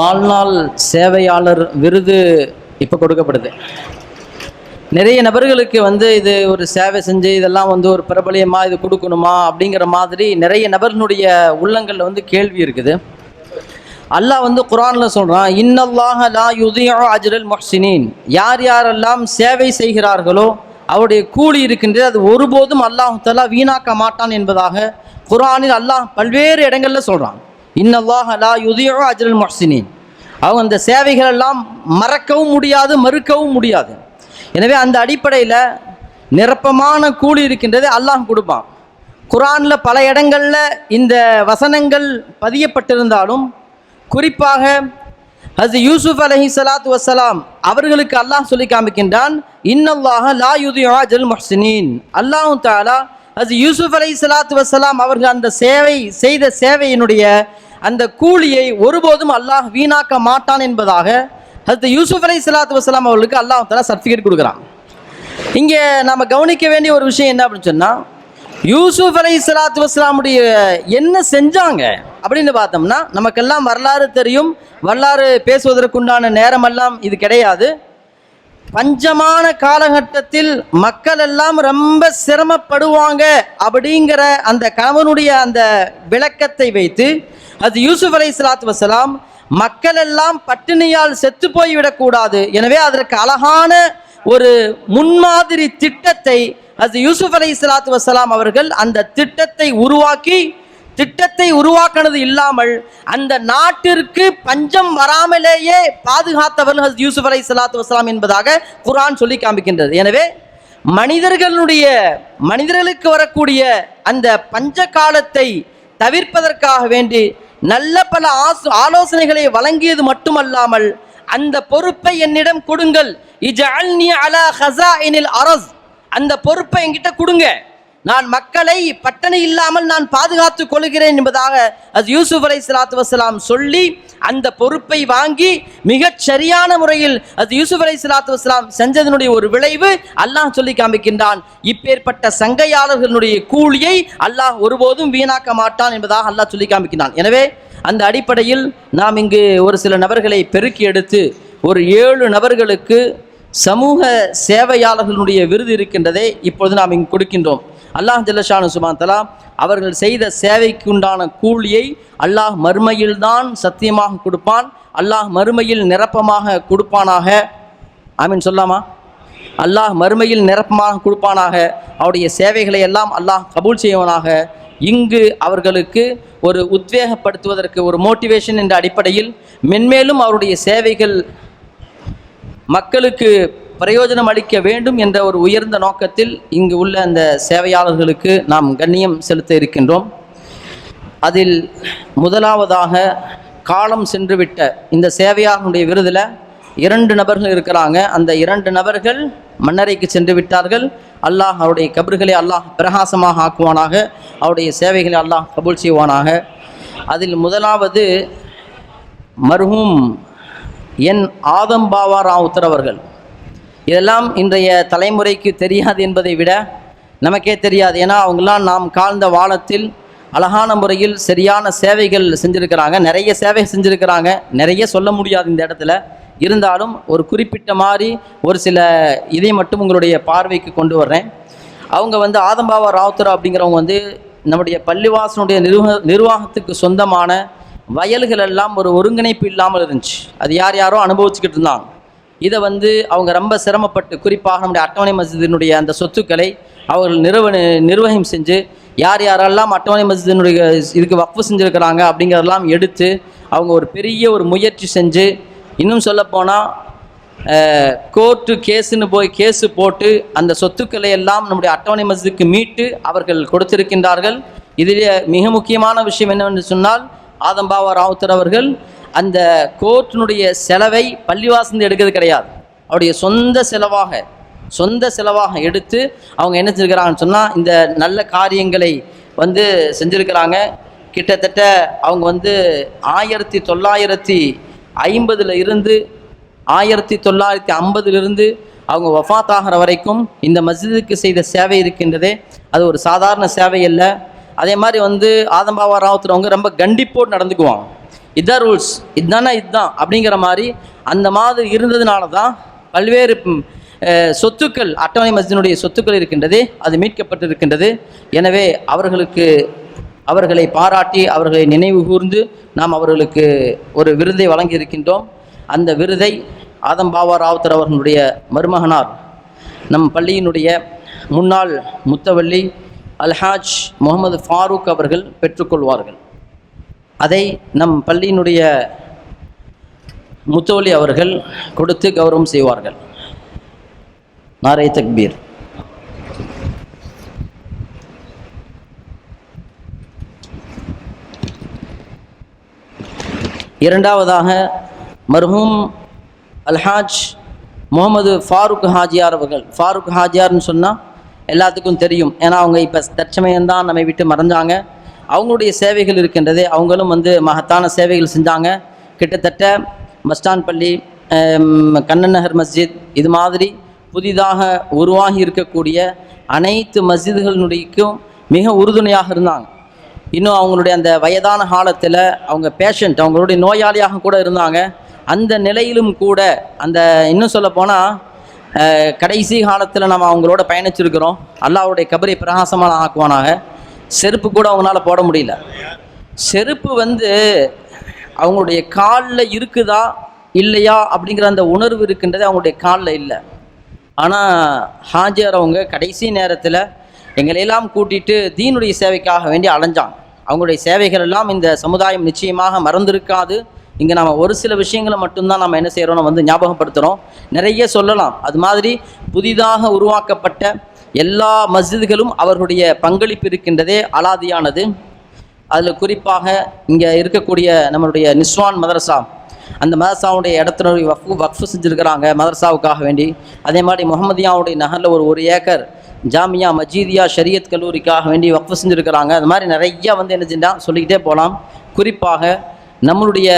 வாழ்நாள் சேவையாளர் விருது இப்போ கொடுக்கப்படுது. நிறைய நபர்களுக்கு வந்து இது ஒரு சேவை செஞ்சு இதெல்லாம் வந்து ஒரு பிரபலியமாக இது கொடுக்கணுமா அப்படிங்கிற மாதிரி நிறைய நபர்களுடைய உள்ளங்களில் வந்து கேள்வி இருக்குது. அல்லாஹ் வந்து குரானில் சொல்கிறான் இன்னல்லாஹ லா யுதியோ அஜ்ரல் மொஹ்சினின். யார் யாரெல்லாம் சேவை செய்கிறார்களோ அவருடைய கூலி இருக்கின்றது அது ஒருபோதும் அல்லாஹ் தலா வீணாக்க மாட்டான் என்பதாக குரானில் அல்லாஹ் பல்வேறு இடங்களில் சொல்கிறான் இன்னல்லாஹ லா யுதியோ அஜ்ரல் முஹ்சினீன். அவங்க அந்த சேவைகள் எல்லாம் மறக்கவும் முடியாது மறுக்கவும் முடியாது. எனவே அந்த அடிப்படையில் நிரப்பமான கூலி இருக்கின்றது அல்லாஹ் கொடுப்பான். குரானில் பல இடங்களில் இந்த வசனங்கள் பதியப்பட்டிருந்தாலும் குறிப்பாக ஹஸ் யூசுப் அலஹி சலாத்து வசலாம் அவர்களுக்கு அல்லாஹ் சொல்லி காமிக்கின்றான் இன்னல்லாஹ லா யுதியோ ஜல் முஹ்சினீன். அல்லாஹு தாலா அது யூசுப் அலை சலாத்து வசலாம் அவர்கள் அந்த சேவை செய்த சேவையினுடைய அந்த கூலியை ஒருபோதும் அல்லாஹ் வீணாக்க மாட்டான் என்பதாக அது யூசுப் அலை சலாத்து வசலாம் அவர்களுக்கு அல்லாஹ் தலா சர்டிஃபிகேட் கொடுக்குறான். இங்கே நம்ம கவனிக்க வேண்டிய ஒரு விஷயம் என்ன அப்படின்னு சொன்னால் யூசுப் அலை சலாத்து வஸ்லாமுடைய என்ன செஞ்சாங்க அப்படின்னு பார்த்தோம்னா நமக்கெல்லாம் வரலாறு தெரியும் வரலாறு பேசுவதற்குண்டான நேரமெல்லாம் இது கிடையாது. பஞ்சமான காலகட்டத்தில் மக்கள் எல்லாம் ரொம்ப சிரமப்படுவாங்க அப்படிங்கிற அந்த கணவனுடைய அந்த விளக்கத்தை வைத்து அது யூசுப் அலை சலாத் வசலாம் மக்கள் எல்லாம் பட்டினியால் செத்து போய்விடக்கூடாது. எனவே அதற்கு அழகான ஒரு முன்மாதிரி திட்டத்தை அது யூசுப் அலை சலாத் வசலாம் அவர்கள் அந்த திட்டத்தை உருவாக்கி திட்டத்தை உருவாக்கினது இல்லாமல் அந்த நாட்டிற்கு பஞ்சம் வராமலேயே பாதுகாத்தவர்கள் ஹஸ் யூசுப் அலை சலாத்து வசலாம் என்பதாக குரான் சொல்லி காமிக்கின்றது. எனவே மனிதர்களுடைய மனிதர்களுக்கு வரக்கூடிய அந்த பஞ்ச காலத்தை தவிர்ப்பதற்காக வேண்டி நல்ல பல ஆசு ஆலோசனைகளை வழங்கியது மட்டுமல்லாமல் அந்த பொறுப்பை என்னிடம் கொடுங்கள். இஜஅல்னி அலா ஹஸாயினில் அரஸ். அந்த பொறுப்பை என்கிட்ட கொடுங்க. நான் மக்களை பட்டணி இல்லாமல் நான் பாதுகாத்துக் கொள்கிறேன் என்பதாக அது யூசுப் அலை சலாத்து வசலாம் சொல்லி அந்த பொறுப்பை வாங்கி மிகச் சரியான முறையில் அது யூசுப் அலை சலாத்து வசலாம் செஞ்சதனுடைய ஒரு விளைவு அல்லாஹ் சொல்லி காமிக்கின்றான். இப்பேற்பட்ட சங்கையாளர்களுடைய கூலியை அல்லாஹ் ஒருபோதும் வீணாக்க மாட்டான் என்பதாக அல்லாஹ் சொல்லி காமிக்கின்றான். எனவே அந்த அடிப்படையில் நாம் இங்கு ஒரு சில நபர்களை பெருக்கி எடுத்து ஒரு ஏழு நபர்களுக்கு சமூக சேவையாளர்களுடைய விருது இருக்கின்றதை இப்பொழுது நாம் இங்கு கொடுக்கின்றோம். அல்லாஹ் ஜல்லஷானு சுபான் அவர்கள் செய்த சேவைக்குண்டான கூலியை அல்லாஹ் மறுமையில்தான் சத்தியமாக கொடுப்பான். அல்லாஹ் மறுமையில் நிரப்பமாக கொடுப்பானாக. ஆமீன் சொல்லாமா? அல்லாஹ் மறுமையில் நிரப்பமாக கொடுப்பானாக. அவருடைய சேவைகளை எல்லாம் அல்லாஹ் கபூல் செய்வனாக. இங்கு அவர்களுக்கு ஒரு உத்வேகப்படுத்துவதற்கு ஒரு மோட்டிவேஷன் என்ற அடிப்படையில் மென்மேலும் அவருடைய சேவைகள் மக்களுக்கு பிரயோஜனம் அளிக்க வேண்டும் என்ற ஒரு உயர்ந்த நோக்கத்தில் இங்கு உள்ள அந்த சேவையாளர்களுக்கு நாம் கண்ணியம் செலுத்த இருக்கின்றோம். அதில் முதலாவதாக காலம் சென்றுவிட்ட இந்த சேவையாளர்களுடைய விருதில் இரண்டு நபர்கள் இருக்கிறாங்க. அந்த இரண்டு நபர்கள் மன்னரைக்கு சென்று விட்டார்கள். அல்லாஹ் அவருடைய கபர்களை அல்லாஹ் பிரகாசமாக ஆக்குவானாக. அவருடைய சேவைகளை அல்லாஹ் கபூல் செய்வானாக. அதில் முதலாவது மர்ஹூம் என் ஆதம்பாவா ராவுத்தர் அவர்கள். இதெல்லாம் இன்றைய தலைமுறைக்கு தெரியாது என்பதை விட நமக்கே தெரியாது. ஏன்னா அவங்களாம் நாம் காழ்ந்த வானத்தில் அழகான முறையில் சரியான சேவைகள் செஞ்சுருக்கிறாங்க. நிறைய சேவை செஞ்சுருக்கிறாங்க. நிறைய சொல்ல முடியாது இந்த இடத்துல. இருந்தாலும் ஒரு குறிப்பிட்ட மாதிரி ஒரு சில இதை மட்டும் உங்களுடைய பார்வைக்கு கொண்டு வர்றேன். அவங்க வந்து ஆதம்பாவா ராவுத்தர் அப்படிங்கிறவங்க வந்து நம்முடைய பள்ளிவாசனுடைய நிர்வாக நிர்வாகத்துக்கு சொந்தமான வயல்கள் எல்லாம் ஒரு ஒருங்கிணைப்பு இல்லாமல் இருந்துச்சு. அது யார் யாரோ அனுபவிச்சுக்கிட்டு இருந்தாங்க. இதை வந்து அவங்க ரொம்ப சிரமப்பட்டு குறிப்பாக நம்முடைய அட்டவணை மஸ்ஜிதினுடைய அந்த சொத்துக்களை அவர்கள் நிறுவ நிர்வகம் செஞ்சு யார் யாரெல்லாம் அட்டவணை மஸ்ஜிதினுடைய இதுக்கு வக்ஃபு செஞ்சுருக்கிறாங்க அப்படிங்கிறதெல்லாம் எடுத்து அவங்க ஒரு பெரிய ஒரு முயற்சி செஞ்சு இன்னும் சொல்லப்போனால் கோர்ட்டு கேஸுன்னு போய் கேஸு போட்டு அந்த சொத்துக்களை எல்லாம் நம்முடைய அட்டவணை மஸ்ஜிதுக்கு மீட்டு அவர்கள் கொடுத்திருக்கின்றார்கள். இதிலே மிக முக்கியமான விஷயம் என்னவென்று சொன்னால் ஆதம்பாவா ராவுத்தர் அவர்கள் அந்த கோர்ட்டினுடைய செலவை பள்ளிவாசந்து எடுக்கிறது கிடையாது. அவருடைய சொந்த செலவாக சொந்த செலவாக எடுத்து அவங்க என்ன செஞ்சுருக்கிறாங்கன்னு சொன்னால் இந்த நல்ல காரியங்களை வந்து செஞ்சுருக்கிறாங்க. கிட்டத்தட்ட அவங்க வந்து ஆயிரத்தி தொள்ளாயிரத்தி ஐம்பதில் இருந்து ஆயிரத்தி தொள்ளாயிரத்தி ஐம்பதுலேருந்து அவங்க வஃத் ஆகிற வரைக்கும் இந்த மஸ்ஜிதுக்கு செய்த சேவை இருக்கின்றதே அது ஒரு சாதாரண சேவை அல்ல. அதே மாதிரி வந்து ஆதம்பாவா ராவத்துறவங்க அவங்க ரொம்ப கண்டிப்போடு நடந்துக்குவாங்க. இதுதான் ரூல்ஸ் இதுதானா இதுதான் அப்படிங்கிற மாதிரி அந்த மாதிரி இருந்ததுனால தான் பல்வேறு சொத்துக்கள் அட்டவணை மஸ்ஜினுடைய சொத்துக்கள் இருக்கின்றது அது மீட்கப்பட்டிருக்கின்றது. எனவே அவர்களுக்கு அவர்களை பாராட்டி அவர்களை நினைவு கூர்ந்து நாம் அவர்களுக்கு ஒரு விருதை வழங்கி இருக்கின்றோம் அந்த விருதை ஆதம் பாபா ராவுத்தர் அவர்களுடைய மருமகனார் நம் பள்ளியினுடைய முன்னாள் முத்தவள்ளி அல்ஹாஜ் முகமது ஃபாரூக் அவர்கள் பெற்றுக்கொள்வார்கள். அதை நம் பள்ளியினுடைய முத்தோலி அவர்கள் கொடுத்து கௌரவம் செய்வார்கள். நாரை தக்பீர். இரண்டாவதாக மர்ஹூம் அல்ஹாஜ் முகமது ஃபாரூக் ஹாஜியார் அவர்கள். ஃபாரூக் ஹாஜியார்னு சொன்னால் எல்லாத்துக்கும் தெரியும். ஏன்னா அவங்க இப்போ தற்சமயம்தான் நம்மை விட்டு மறைஞ்சாங்க. அவங்களுடைய சேவைகள் இருக்கின்றது அவங்களும் வந்து மகத்தான சேவைகள் செஞ்சாங்க. கிட்டத்தட்ட மஸ்டான் பள்ளி கண்ணன் நகர் மஸ்ஜித் இது மாதிரி புதிதாக உருவாகி இருக்கக்கூடிய அனைத்து மஸ்ஜிதுகளினுடையும் மிக உறுதுணையாக இருந்தாங்க. இன்னும் அவங்களுடைய அந்த வயதான காலத்தில் அவங்க பேஷண்ட் அவங்களுடைய நோயாளியாக கூட இருந்தாங்க. அந்த நிலையிலும் கூட அந்த இன்னும் சொல்ல போனால் கடைசி காலத்தில் நம்ம அவங்களோட பயணிச்சிருக்கிறோம். அல்லாஹ்வுடைய கபரை பிரகாசமான ஆக்குவானாக செருப்பு கூட அவங்களால போட முடியல. செருப்பு வந்து அவங்களுடைய காலில் இருக்குதா இல்லையா அப்படிங்கிற அந்த உணர்வு இருக்கின்றது அவங்களுடைய காலில் இல்லை. ஆனால் ஹாஜர் அவங்க கடைசி நேரத்தில் எங்களையெல்லாம் கூட்டிட்டு தீனுடைய சேவைக்காக வேண்டி அலைஞ்சாங்க. அவங்களுடைய சேவைகள் எல்லாம் இந்த சமுதாயம் நிச்சயமாக மறந்திருக்காது. இங்கே நம்ம ஒரு சில விஷயங்களை மட்டும்தான் நம்ம என்ன செய்கிறோம்னு வந்து ஞாபகப்படுத்துகிறோம் நிறைய சொல்லலாம். அது மாதிரி புதிதாக உருவாக்கப்பட்ட எல்லா மஸ்ஜிதுகளும் அவர்களுடைய பங்களிப்பு இருக்கின்றதே அலாதியானது. அதில் குறிப்பாக இங்கே இருக்கக்கூடிய நம்மளுடைய நிஸ்வான் மதரசா அந்த மதரசாவுடைய இடத்துல வக்ஃபு வக்ஃபு செஞ்சுருக்கிறாங்க மதரசாவுக்காக வேண்டி. அதே மாதிரி முகமதியாவுடைய நகரில் ஒரு ஒரு ஏக்கர் ஜாமியா மஜீதியா ஷரியத் கல்லூரிக்காக வேண்டி வக்ஃபு செஞ்சுருக்கிறாங்க. அது மாதிரி நிறைய வந்து என்ன செஞ்சால் சொல்லிக்கிட்டே போகலாம் குறிப்பாக நம்மளுடைய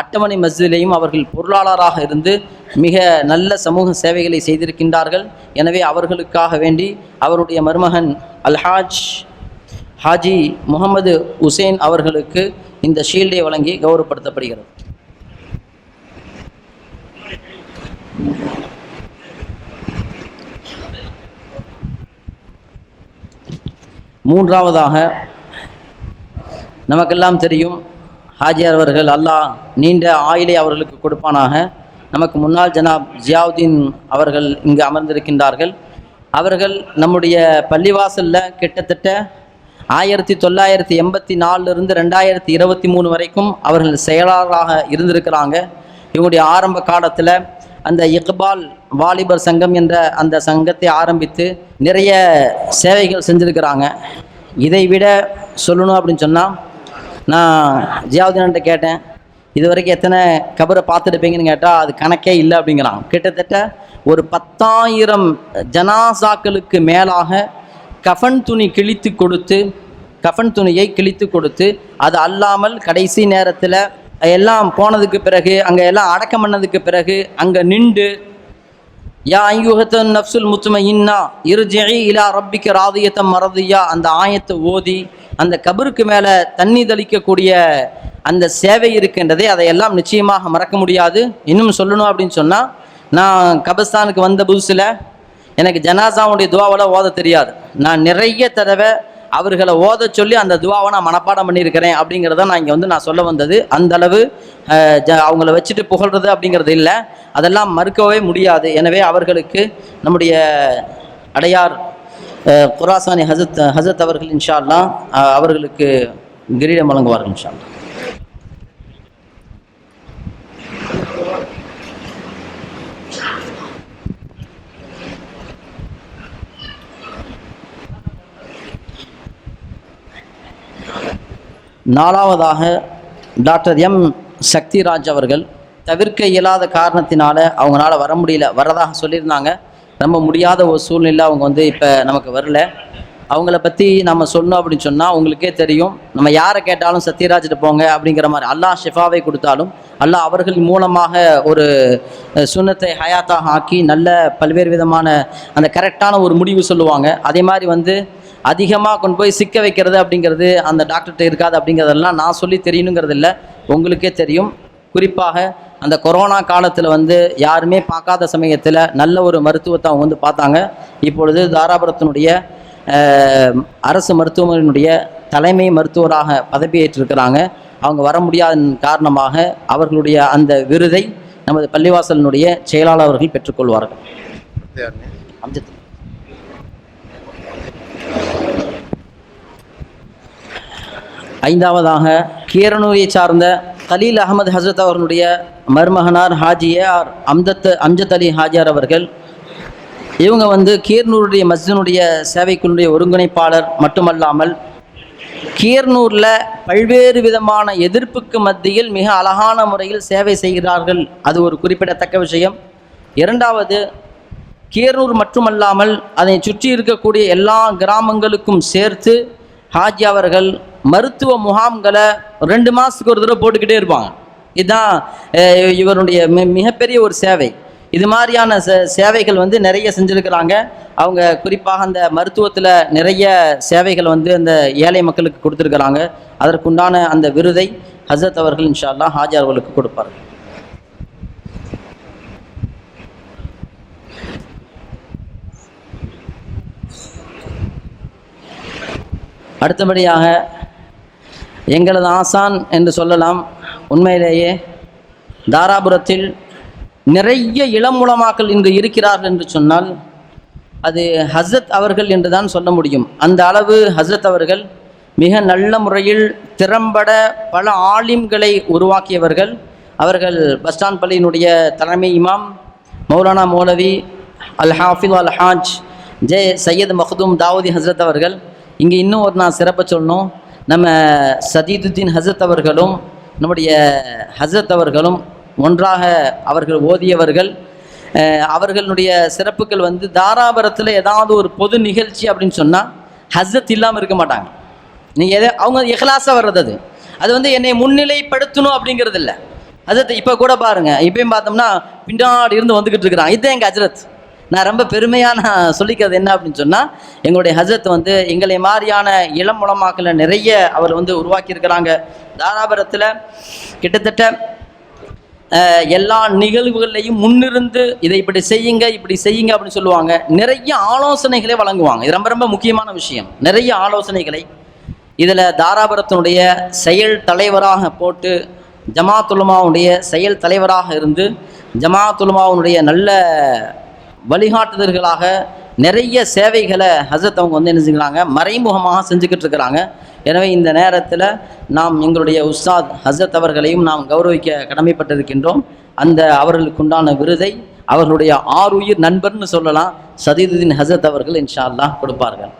அட்டமணி மஸ்ஜிதிலையும் அவர்கள் பொருளாளராக இருந்து மிக நல்ல சமூக சேவைகளை செய்திருக்கின்றார்கள். எனவே அவர்களுக்காக வேண்டி அவருடைய மருமகன் அல்ஹாஜ் ஹாஜி முகமது உசேன் அவர்களுக்கு இந்த ஷீல்டை வழங்கி கௌரவப்படுத்தப்படுகிறது. மூன்றாவதாக நமக்கெல்லாம் தெரியும் ஹாஜியார் அவர்கள் அல்லாஹ் நீண்ட ஆயிலை அவர்களுக்கு கொடுப்பானாக. நமக்கு முன்னாள் ஜனாப் ஜியாவுதீன் அவர்கள் இங்கு அமர்ந்திருக்கின்றார்கள். அவர்கள் நம்முடைய பள்ளிவாசலில் கிட்டத்தட்ட ஆயிரத்தி தொள்ளாயிரத்தி எண்பத்தி நாலுலேருந்து ரெண்டாயிரத்தி இருபத்தி மூணு வரைக்கும் அவர்கள் செயலாளராக இருந்திருக்கிறாங்க. இவங்களுடைய ஆரம்ப காலத்தில் அந்த இக்பால் வாலிபர் சங்கம் என்ற அந்த சங்கத்தை ஆரம்பித்து நிறைய சேவைகள் செஞ்சுருக்கிறாங்க. இதை விட சொல்லணும் அப்படின்னு சொன்னால் நான் ஜியாவுதீன்கிட்ட கேட்டேன். இது வரைக்கும் எத்தனை கபரை பார்த்துருப்பீங்கன்னு கேட்டால் அது கணக்கே இல்லை அப்படிங்கிறான். கிட்டத்தட்ட ஒரு பத்தாயிரம் ஜனாசாக்களுக்கு மேலாக கஃன் துணி கிழித்து கொடுத்து கஃன் துணியை கிழித்து கொடுத்து அது அல்லாமல் கடைசி நேரத்தில் எல்லாம் போனதுக்கு பிறகு அங்கே எல்லாம் அடக்கம் பண்ணதுக்கு பிறகு அங்கே நின்று யா ஐயுகத்தன் நப்சுல் முத்தும இன்னா இருஜெயி இலா ரப்பிக்கு ராதியத்தம் மறதியா? அந்த ஆயத்தை ஓதி அந்த கபருக்கு மேலே தண்ணி தெளிக்கக்கூடிய அந்த சேவை இருக்கின்றதே அதையெல்லாம் நிச்சயமாக மறக்க முடியாது. இன்னும் சொல்லணும் அப்படின்னு சொன்னால் நான் கபஸ்தானுக்கு வந்த புதுசில் எனக்கு ஜனாசாவுடைய துவாவெல்லாம் ஓத தெரியாது. நான் நிறைய தடவை அவர்களை ஓத சொல்லி அந்த துவாவை நான் மனப்பாடம் பண்ணியிருக்கிறேன் அப்படிங்கிறத நான் இங்கே வந்து நான் சொல்ல வந்தது. அந்த அளவு ஜ அவங்கள வச்சுட்டு புகழ்றது அப்படிங்கிறது இல்லை. அதெல்லாம் மறுக்கவே முடியாது. எனவே அவர்களுக்கு நம்முடைய அடையார் குராசானி ஹசத் ஹசத் அவர்கள் இன்ஷா அவர்களுக்கு கிரீடம் வழங்குவார்கள் இன்ஷா நாலாவதாக டாக்டர் எம். சக்திராஜ் அவர்கள் தவிர்க்க இயலாத காரணத்தினால அவங்களால வர முடியல வரதாக சொல்லியிருந்தாங்க. நம்ம முடியாத ஒரு சூழ்நிலை அவங்க வந்து இப்போ நமக்கு வரல. அவங்கள பற்றி நம்ம சொன்னோம் அப்படின்னு சொன்னால் உங்களுக்கே தெரியும். நம்ம யாரை கேட்டாலும் சத்யராஜ்கிட்ட போங்க அப்படிங்கிற மாதிரி அல்லாஹ் ஷிஃபாவை கொடுத்தாலும் அல்லாஹ் அவர்கள் மூலமாக ஒரு சுண்ணத்தை ஹயாத்தாக ஆக்கி நல்ல பல்வேறு விதமான அந்த கரெக்டான ஒரு முடிவு சொல்லுவாங்க. அதே மாதிரி வந்து அதிகமாக கொண்டு போய் சிக்க வைக்கிறது அப்படிங்கிறது அந்த டாக்டர்கிட்ட இருக்காது அப்படிங்கிறதெல்லாம் நான் சொல்லி தெரியணுங்கிறது இல்லை உங்களுக்கே தெரியும். குறிப்பாக அந்த கொரோனா காலத்தில் வந்து யாருமே பார்க்காத சமயத்தில் நல்ல ஒரு மருத்துவத்தை அவங்க வந்து பார்த்தாங்க. இப்பொழுது தாராபுரத்தினுடைய அரசு மருத்துவமனையினுடைய தலைமை மருத்துவராக பதவியேற்றிருக்கிறாங்க. அவங்க வர முடியாத காரணமாக அவர்களுடைய அந்த விருதை நமது பள்ளிவாசலினுடைய செயலாளர் அவர்கள் பெற்றுக்கொள்வார்கள். அம்ஜித் ஐந்தாவதாக கீரனூரை சார்ந்த கலீல் அகமது ஹசரத் அவர்களுடைய மருமகனார் ஹாஜியார் அம்தத் அம்ஜத் அலி ஹாஜியார் அவர்கள். இவங்க வந்து கீர்னூருடைய மஸ்ஜினுடைய சேவைக்குள்ளுடைய ஒருங்கிணைப்பாளர் மட்டுமல்லாமல் கீர்னூரில் பல்வேறு விதமான எதிர்ப்புக்கு மத்தியில் மிக அழகான முறையில் சேவை செய்கிறார்கள். அது ஒரு குறிப்பிடத்தக்க விஷயம். இரண்டாவது கீர்னூர் மட்டுமல்லாமல் அதை சுற்றி இருக்கக்கூடிய எல்லா கிராமங்களுக்கும் சேர்த்து ஹாஜி அவர்கள் மருத்துவ முகாம்களை ரெண்டு மாதத்துக்கு ஒரு தடவை போட்டுக்கிட்டே இருப்பாங்க. இதுதான் இவருடைய மிகப்பெரிய ஒரு சேவை. இது மாதிரியான சே சேவைகள் வந்து நிறைய செஞ்சுருக்கிறாங்க. அவங்க குறிப்பாக அந்த மருத்துவத்தில் நிறைய சேவைகள் வந்து அந்த ஏழை மக்களுக்கு கொடுத்துருக்குறாங்க. அதற்குண்டான அந்த விருதை ஹசரத் அவர்கள் இன்ஷா அல்லா ஹாஜி அவர்களுக்கு கொடுப்பார்கள். அடுத்தபடியாக எங்களது ஆசான் என்று சொல்லலாம் உண்மையிலேயே தாராபுரத்தில் நிறைய இளம் உலமாக்கள் இன்று இருக்கிறார்கள் என்று சொன்னால் அது ஹஸ்ரத் அவர்கள் என்று தான் சொல்ல முடியும். அந்த அளவு ஹஸ்ரத் அவர்கள் மிக நல்ல முறையில் திறம்பட பல ஆலிம்களை உருவாக்கியவர்கள். அவர்கள் பஸ் ஸ்டாண்ட் பள்ளியினுடைய தலைமை இமாம் மௌலானா மௌலவி அல் ஹாஃபில் அல் ஹாஜ் ஜே சையத் மஹ்தூம் தாவூதி ஹஸ்ரத் அவர்கள். இங்கே இன்னும் ஒரு நான் சிறப்பை சொல்லணும். நம்ம சதீதுத்தீன் ஹசரத் அவர்களும் நம்முடைய ஹசரத் அவர்களும் ஒன்றாக அவர்கள் ஓதியவர்கள். அவர்களுடைய சிறப்புகள் வந்து தாராபுரத்தில் ஏதாவது ஒரு பொது நிகழ்ச்சி அப்படின்னு சொன்னால் ஹசரத் இல்லாமல் இருக்க மாட்டாங்க. நீங்கள் எதை அவங்க இஹ்லாஸாக வர்றது அது. அது வந்து என்னை முன்னிலைப்படுத்தணும் அப்படிங்கிறது இல்லை ஹசரத் இப்போ கூட பாருங்கள் இப்பயும் பார்த்தோம்னா பின்னாடி இருந்து வந்துக்கிட்டு இருக்கிறான் இதுதான் எங்கள் ஹஜரத் நான் ரொம்ப பெருமையாக நான் சொல்லிக்கிறது என்ன அப்படின்னு சொன்னால் எங்களுடைய ஹஜரத் வந்து எங்களை மாதிரியான இளம் மூலமாக்களை நிறைய அவர் வந்து உருவாக்கியிருக்கிறாங்க. தாராபுரத்தில் கிட்டத்தட்ட எல்லா நிகழ்வுகள்லையும் முன்னிருந்து இதை இப்படி செய்யுங்க இப்படி செய்யுங்க அப்படின்னு சொல்லுவாங்க. நிறைய ஆலோசனைகளை வழங்குவாங்க. இது ரொம்ப ரொம்ப முக்கியமான விஷயம். நிறைய ஆலோசனைகளை இதில் தாராபுரத்தினுடைய செயல் தலைவராக போட்டு ஜமாத்துலமாவுடைய செயல் தலைவராக இருந்து ஜமாத்துலமாவுடைய நல்ல வழிகாட்டுதல்களாக நிறைய சேவைகளை ஹசரத் அவங்க வந்து என்ன செஞ்சுக்கிறாங்க? மறைமுகமாக செஞ்சுக்கிட்டு இருக்கிறாங்க. எனவே இந்த நேரத்தில் நாம் எங்களுடைய உஸ்தாத் ஹசரத் அவர்களையும் நாம் கௌரவிக்க கடமைப்பட்டிருக்கின்றோம். அந்த அவர்களுக்குண்டான விருதை அவர்களுடைய ஆறுயிர் நண்பர்னு சொல்லலாம். சதீதுதீன் ஹசரத் அவர்கள் இன்ஷா அல்லாஹ் கொடுப்பார்கள்.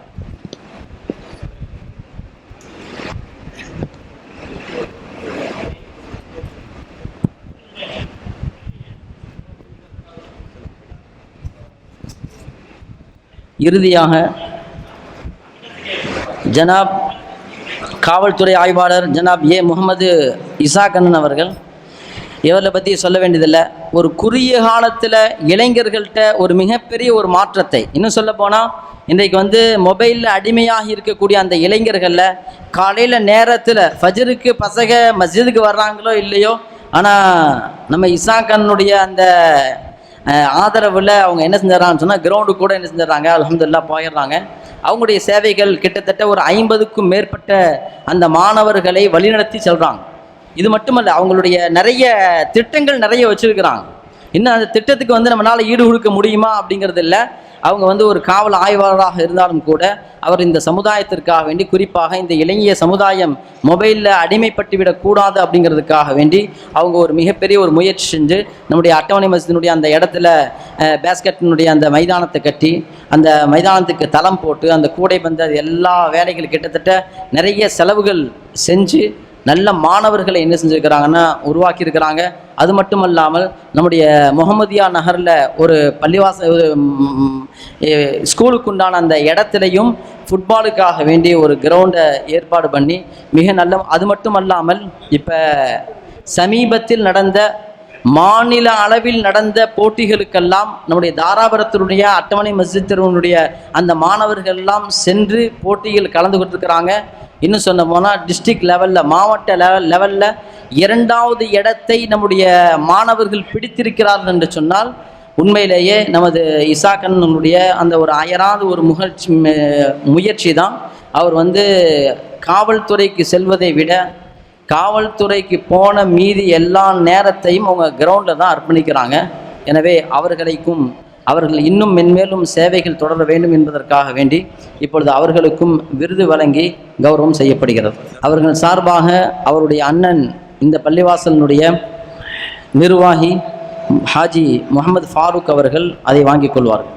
இறுதியாக ஜனாப் காவல்துறை ஆய்வாளர் ஜனாப் ஏ. முகமது இசாகண்ணன் அவர்கள் இவரை பற்றி சொல்ல வேண்டியதில்லை. ஒரு குறுகிய காலத்தில் இளைஞர்கள்ட்ட ஒரு மிகப்பெரிய ஒரு மாற்றத்தை இன்னும் சொல்ல போனால் இன்றைக்கு வந்து மொபைலில் அடிமையாக இருக்கக்கூடிய அந்த இளைஞர்களில் காலையில் நேரத்தில் ஃபஜருக்கு பசக மஸ்ஜிதுக்கு வர்றாங்களோ இல்லையோ ஆனால் நம்ம இசாக்கனுடைய அந்த ஆதரவில் அவங்க என்ன செஞ்சிடறாங்கன்னு சொன்னால் கிரவுண்டு கூட என்ன செஞ்சிடறாங்க அலமதுல்லா போயிடுறாங்க. அவங்களுடைய சேவைகள் கிட்டத்தட்ட ஒரு ஐம்பதுக்கும் மேற்பட்ட அந்த மாணவர்களை வழிநடத்தி செல்கிறாங்க இது மட்டுமல்ல அவங்களுடைய நிறைய திட்டங்கள் நிறைய வச்சுருக்கிறாங்க. இன்னும் அந்த திட்டத்துக்கு வந்து நம்மளால் ஈடு கொடுக்க முடியுமா அப்படிங்கிறது இல்லை. அவங்க வந்து ஒரு காவல் ஆய்வாளராக இருந்தாலும் கூட அவர் இந்த சமுதாயத்திற்காக வேண்டி குறிப்பாக இந்த இளைஞ சமுதாயம் மொபைலில் அடிமைப்பட்டு விடக்கூடாது அப்படிங்கிறதுக்காக வேண்டி அவங்க ஒரு மிகப்பெரிய ஒரு முயற்சி செஞ்சு நம்முடைய அட்டவணை மசத்தினுடைய அந்த இடத்துல பேஸ்கெட்டினுடைய அந்த மைதானத்தை கட்டி அந்த மைதானத்துக்கு தளம் போட்டு அந்த கூடை பந்து அது எல்லா வேலைகள் கிட்டத்தட்ட நிறைய செலவுகள் செஞ்சு நல்ல மாணவர்களை என்ன செஞ்சுருக்கிறாங்கன்னா உருவாக்கியிருக்கிறாங்க. அது மட்டும் இல்லாமல் நம்முடைய முகமதியா நகரில் ஒரு பள்ளிவாச ஒரு ஸ்கூலுக்கு உண்டான அந்த இடத்துலையும் ஃபுட்பாலுக்காக வேண்டிய ஒரு கிரவுண்டை ஏற்பாடு பண்ணி மிக நல்ல அது மட்டும் அல்லாமல் இப்போ சமீபத்தில் நடந்த மாநில அளவில் நடந்த போட்டிகளுக்கெல்லாம் நம்முடைய தாராபுரத்தினுடைய அட்டவணை மஸ்ஜித்தினுடைய அந்த மாணவர்கள் எல்லாம் சென்று போட்டியில் கலந்து கொண்டிருக்கிறாங்க. இன்னும் சொன்ன போனால் டிஸ்ட்ரிக்ட் லெவலில் மாவட்ட லெவல் லெவலில் இரண்டாவது இடத்தை நம்முடைய மாணவர்கள் பிடித்திருக்கிறார்கள் என்று சொன்னால் உண்மையிலேயே நமது இசாக்கண்ணனுடைய அந்த ஒரு அயராத ஒரு முகழ்ச்சி முயற்சி தான் அவர் வந்து காவல்துறைக்கு செல்வதை விட காவல்துறைக்கு போன மீதி எல்லா நேரத்தையும் அவங்க கிரவுண்டில் தான் அர்ப்பணிக்கிறாங்க. எனவே அவர்களுக்கும் அவர்கள் இன்னும் மென்மேலும் சேவைகள் தொடர வேண்டும் என்பதற்காக வேண்டி இப்பொழுது அவர்களுக்கும் விருது வழங்கி கௌரவம் செய்யப்படுகிறது. அவர்கள் சார்பாக அவருடைய அண்ணன் இந்த பள்ளிவாசலினுடைய நிர்வாகி ஹாஜி முகமது ஃபாரூக் அவர்கள் அதை வாங்கிக் கொள்வார்கள்.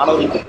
மாணவர்களுக்கு